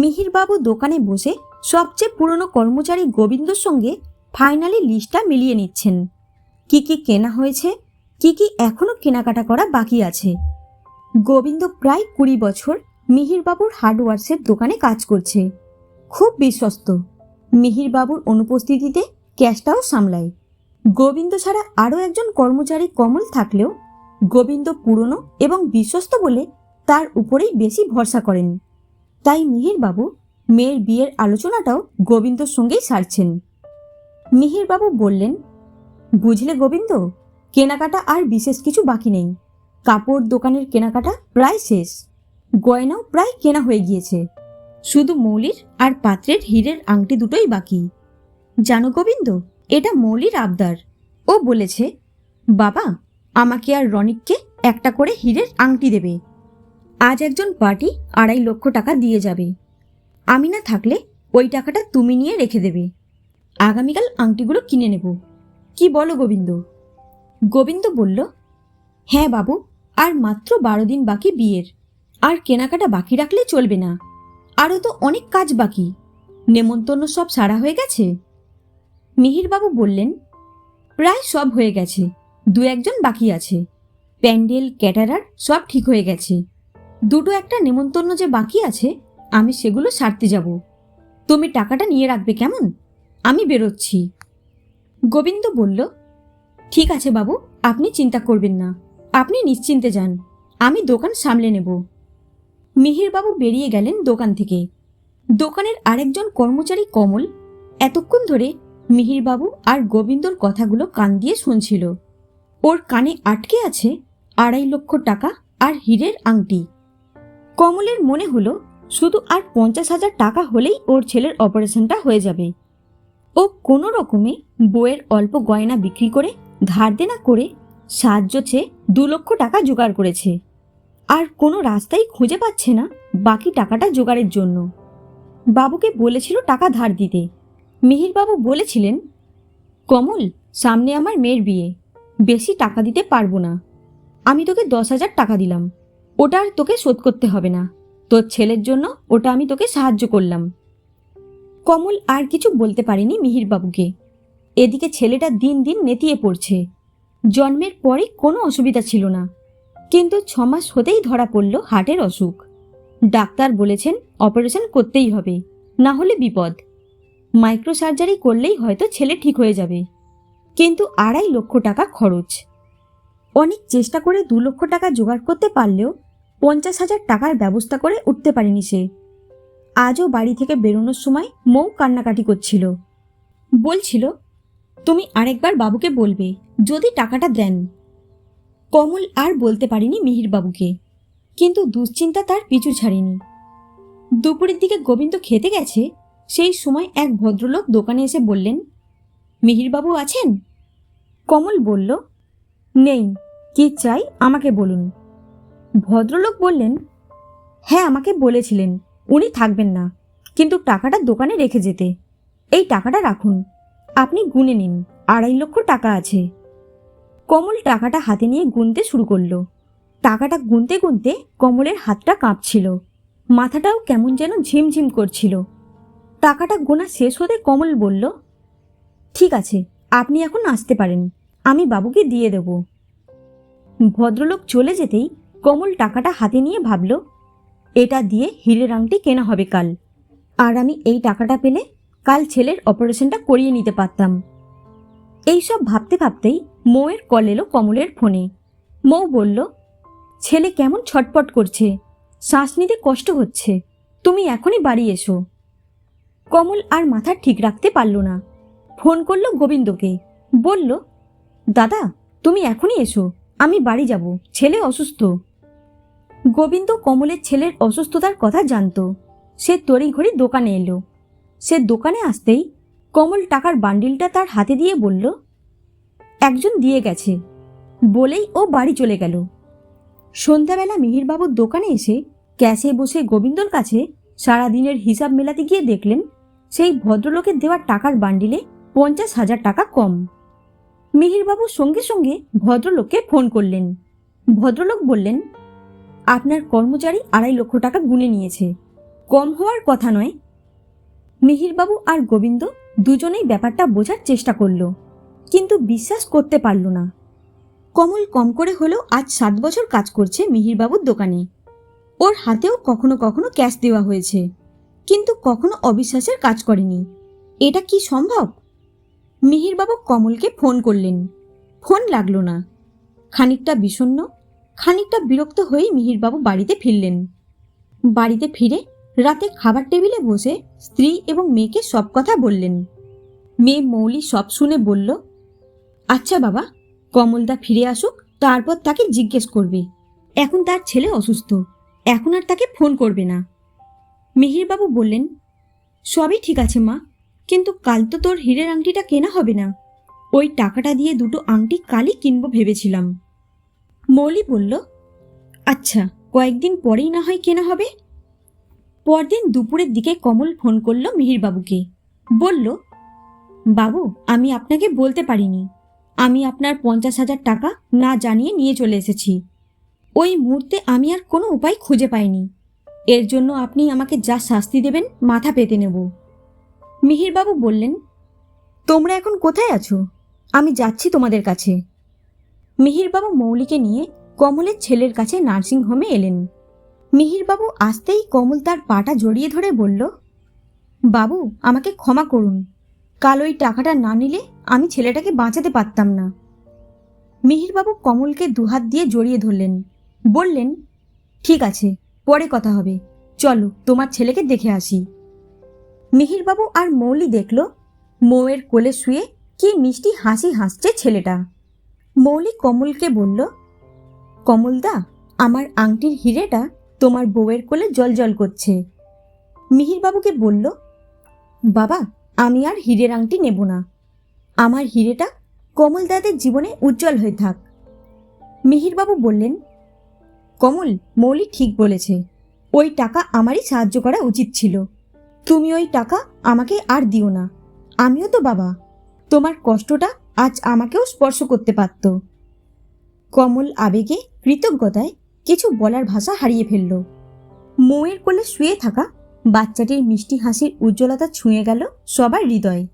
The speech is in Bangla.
মিহিরবাবু দোকানে বসে সবচেয়ে পুরনো কর্মচারী গোবিন্দর সঙ্গে ফাইনালি লিস্টটা মিলিয়ে নিচ্ছেন। কি কি কেনা হয়েছে? কি কি এখনও কেনাকাটা করা বাকি আছে? গোবিন্দ প্রায় কুড়ি বছর মিহিরবাবুর হার্ডওয়ার্সের দোকানে কাজ করছে। খুব বিশ্বস্ত। মিহিরবাবুর অনুপস্থিতিতে ক্যাশটাও সামলায়। গোবিন্দ ছাড়া আরও একজন কর্মচারী কমল থাকলেও গোবিন্দ পুরনো এবং বিশ্বস্ত বলে তার উপরেই বেশি ভরসা করেন। তাই মিহিরবাবু মেয়ের বিয়ের আলোচনাটাও গোবিন্দর সঙ্গেই সারছেন। মিহিরবাবু বললেন, বুঝলে গোবিন্দ, কেনাকাটা আর বিশেষ কিছু বাকি নেই। কাপড় দোকানের কেনাকাটা প্রায় শেষ। গয়নাও প্রায় কেনা হয়ে গিয়েছে। শুধু মৌলির আর পাত্রের হীরের আংটি দুটোই বাকি। জানো গোবিন্দ, এটা মৌলির আবদার। ও বলেছে, বাবা, আমাকে আর রনিককে একটা করে হীরের আংটি দেবে। আজ একজন পার্টি আড়াই লক্ষ টাকা দিয়ে যাবে। আমি না থাকলে ওই টাকাটা তুমি নিয়ে রেখে দেবে। আগামীকাল আংটিগুলো কিনে নেব। কি বলো গোবিন্দ? গোবিন্দ বলল হ্যাঁ বাবু, আর মাত্র বারো দিন বাকি বিয়ের। আর কেনাকাটা বাকি রাখলে চলবে না। আরও তো অনেক কাজ বাকি। নেমন্তন্ন সব সারা হয়ে গেছে? মিহিরবাবু বললেন, প্রায় সব হয়ে গেছে। দু একজন বাকি আছে। প্যান্ডেল, ক্যাটারার সব ঠিক হয়ে গেছে। দুটো একটা নেমন্তন্ন যে বাকি আছে, আমি সেগুলো সারতে যাব। তুমি টাকাটা নিয়ে রাখবে কেমন? আমি বেরোচ্ছি। গোবিন্দ বলল, ঠিক আছে বাবু, আপনি চিন্তা করবেন না। আপনি নিশ্চিন্তে যান। আমি দোকান সামলে নেব। মিহিরবাবু বেরিয়ে গেলেন দোকান থেকে। দোকানের আরেকজন কর্মচারী কমল এতক্ষণ ধরে মিহিরবাবু আর গোবিন্দর কথাগুলো কান দিয়ে শুনছিল। ওর কানে আটকে আছে আড়াই লক্ষ টাকা আর হীরের আংটি। কমলের মনে হলো, শুধু আর পঞ্চাশ হাজার টাকা হলেই ওর ছেলের অপারেশনটা হয়ে যাবে। ও কোনো রকমে বইয়ের অল্প গয়না বিক্রি করে, ধার দেনা করে, সাহায্য চেয়ে দু লক্ষ টাকা জোগাড় করেছে। আর কোনো রাস্তাই খুঁজে পাচ্ছে না বাকি টাকাটা জোগাড়ের জন্য। বাবুকে বলেছিল টাকা ধার দিতে। মিহিরবাবু বলেছিলেন, কমল, সামনে আমার মেয়ের বিয়ে। বেশি টাকা দিতে পারব না। আমি তোকে দশ হাজার টাকা দিলাম। ওটা আর তোকে শোধ করতে হবে না। তোর ছেলের জন্য ওটা আমি তোকে সাহায্য করলাম। কমল আর কিছু বলতে পারেনি মিহিরবাবুকে। এদিকে ছেলেটা দিন দিন নেতিয়ে পড়ছে। জন্মের পরে কোনো অসুবিধা ছিল না। কিন্তু ছমাস হতেই ধরা পড়ল হার্টের অসুখ। ডাক্তার বলেছেন অপারেশন করতেই হবে, না হলে বিপদ। মাইক্রো সার্জারি করলেই হয়তো ছেলে ঠিক হয়ে যাবে। কিন্তু আড়াই লক্ষ টাকা খরচ। অনেক চেষ্টা করে দু লক্ষ টাকা জোগাড় করতে পারলেও পঞ্চাশ হাজার টাকার ব্যবস্থা করে উঠতে পারেনি সে। আজও বাড়ি থেকে বেরোনোর সময় মৌ কান্নাকাটি করছিল। বলছিল, তুমি আরেকবার বাবুকে বলবে, যদি টাকাটা দেন। কমল আর বলতে পারিনি মিহিরবাবুকে কিন্তু দুশ্চিন্তা তার পিছু ছাড়েনি। দুপুরের দিকে গোবিন্দ খেতে গেছে, সেই সময় এক ভদ্রলোক দোকানে এসে বললেন মিহিরবাবু আছেন? কমল বলল, নেই, কি চাই আমাকে বলুন। ভদ্রলোক বললেন হ্যাঁ আমাকে বলেছিলেন, উনি থাকবেন না। কিন্তু টাকাটা দোকানে রেখে যেতে। এই টাকাটা রাখুন। আপনি গুনে নিন, আড়াই লক্ষ টাকা আছে। কমল টাকাটা হাতে নিয়ে গুনতে শুরু করল। টাকাটা গুনতে গুনতে কমলের হাতটা কাঁপছিল। মাথাটাও কেমন যেন ঝিমঝিম করছিল। টাকাটা গোনা শেষ হতে কমল বলল, ঠিক আছে, আপনি এখন আসতে পারেন। আমি বাবুকে দিয়ে দেব। ভদ্রলোক চলে যেতেই কমল টাকাটা হাতে নিয়ে ভাবল, এটা দিয়ে হীরের আংটি কেনা হবে কাল। আর আমি এই টাকাটা পেলে কাল ছেলের অপারেশনটা করিয়ে নিতে পারতাম। এইসব ভাবতে ভাবতেই মৌয়ের কল এলো কমলের ফোনে। মৌ বলল, ছেলে কেমন ছটপট করছে, শ্বাস নিতে কষ্ট হচ্ছে, তুমি এখনই বাড়ি এসো। কমল আর মাথা ঠিক রাখতে পারল না। ফোন করল গোবিন্দকে, বলল, দাদা, তুমি এখনই এসো, আমি বাড়ি যাব, ছেলে অসুস্থ। গোবিন্দ কমলের ছেলের অসুস্থতার কথা জানতো। সে তড়িঘড়ি দোকানে এলো। সে দোকানে আসতেই কমল টাকার বান্ডিলটা তার হাতে দিয়ে বলল, একজন দিয়ে গেছে। বলেই ও বাড়ি চলে গেল। সন্ধ্যাবেলা মিহিরবাবুর দোকানে এসে ক্যাশে বসে গোবিন্দর কাছে সারাদিনের হিসাব মেলাতে গিয়ে দেখলেন, সেই ভদ্রলোকের দেওয়া টাকার বান্ডিলে পঞ্চাশ হাজার টাকা কম। মিহিরবাবু সঙ্গে সঙ্গে ভদ্রলোককে ফোন করলেন। ভদ্রলোক বললেন আপনার কর্মচারী আড়াই লক্ষ টাকা গুনে নিয়েছে। কম হওয়ার কথা নয়। মিহিরবাবু আর গোবিন্দ দুজনেই ব্যাপারটা বোঝার চেষ্টা করল, কিন্তু বিশ্বাস করতে পারল না। কমল কম করে হলেও আজ সাত বছর কাজ করছে মিহিরবাবুর দোকানে। ওর হাতেও কখনো কখনো ক্যাশ দেওয়া হয়েছে, কিন্তু কখনো অবিশ্বাসের কাজ করেনি। এটা কি সম্ভব? মিহিরবাবু কমলকে ফোন করলেন। ফোন লাগল না। খানিকটা বিষণ্ণ খানিকটা বিরক্ত হয়েই মিহিরবাবু বাড়িতে ফিরলেন। বাড়িতে ফিরে রাতে খাবার টেবিলে বসে স্ত্রী এবং মেয়েকে সব কথা বললেন। মেয়ে মৌলি সব শুনে বলল আচ্ছা বাবা, কমলদা ফিরে আসুক, তারপর তাকে জিজ্ঞেস করবে। এখন তার ছেলে অসুস্থ, এখন আর তাকে ফোন করবে না। মিহিরবাবু বললেন, সবই ঠিক আছে মা, কিন্তু কাল তো তোর হীরের আংটিটা কেনা হবে না। ওই টাকাটা দিয়ে দুটো আংটি কালই কিনবো ভেবেছিলাম। মৌলি বলল আচ্ছা কয়েকদিন পরেই না হয় কেনা হবে? পরদিন দুপুরের দিকে কমল ফোন করল মিহিরবাবুকে। বলল, বাবু, আমি আপনাকে বলতে পারিনি। আমি আপনার পঞ্চাশ হাজার টাকা না জানিয়ে নিয়ে চলে এসেছি। ওই মুহূর্তে আমি আর কোনো উপায় খুঁজে পাইনি। এর জন্য আপনি আমাকে যা শাস্তি দেবেন, মাথা পেতে নেব। মিহিরবাবু বললেন, তোমরা এখন কোথায় আছো? আমি যাচ্ছি তোমাদের কাছে। মিহিরবাবু মৌলিকে নিয়ে কমলের ছেলের কাছে নার্সিংহোমে এলেন। মিহিরবাবু আসতেই কমল তার পাটা জড়িয়ে ধরে বলল, বাবু, আমাকে ক্ষমা করুন। কাল ওই টাকাটা না নিলে আমি ছেলেটাকে বাঁচাতে পারতাম না। মিহিরবাবু কমলকে দুহাত দিয়ে জড়িয়ে ধরলেন। বললেন, ঠিক আছে, পরে কথা হবে। চলো, তোমার ছেলেকে দেখে আসি। মিহিরবাবু আর মৌলি দেখল, মৌয়ের কোলে শুয়ে কি মিষ্টি হাসি হাসছে ছেলেটা। মৌলি কমলকে বলল, কমলদা, আমার আংটির হিরেটা তোমার বউয়ের কোলে জল জল করছে। মিহিরবাবুকে বলল, বাবা, আমি আর হীরের আংটি নেব না। আমার হিরেটা কমল দাদের জীবনে উজ্জ্বল হয়ে থাক। মিহিরবাবু বললেন, কমল, মৌলি ঠিক বলেছে। ওই টাকা আমারই সাহায্য করা উচিত ছিল। তুমি ওই টাকা আমাকে আর দিও না। আমিও তো বাবা। তোমার কষ্টটা আজ আমাকেও স্পর্শ করতে পারত। কমল আবেগে কৃতজ্ঞতায় কিছু বলার ভাষা হারিয়ে ফেলল। মৌয়ের কোলে শুয়ে থাকা বাচ্চাটির মিষ্টি হাসির উজ্জ্বলতা ছুঁয়ে গেল সবার হৃদয়।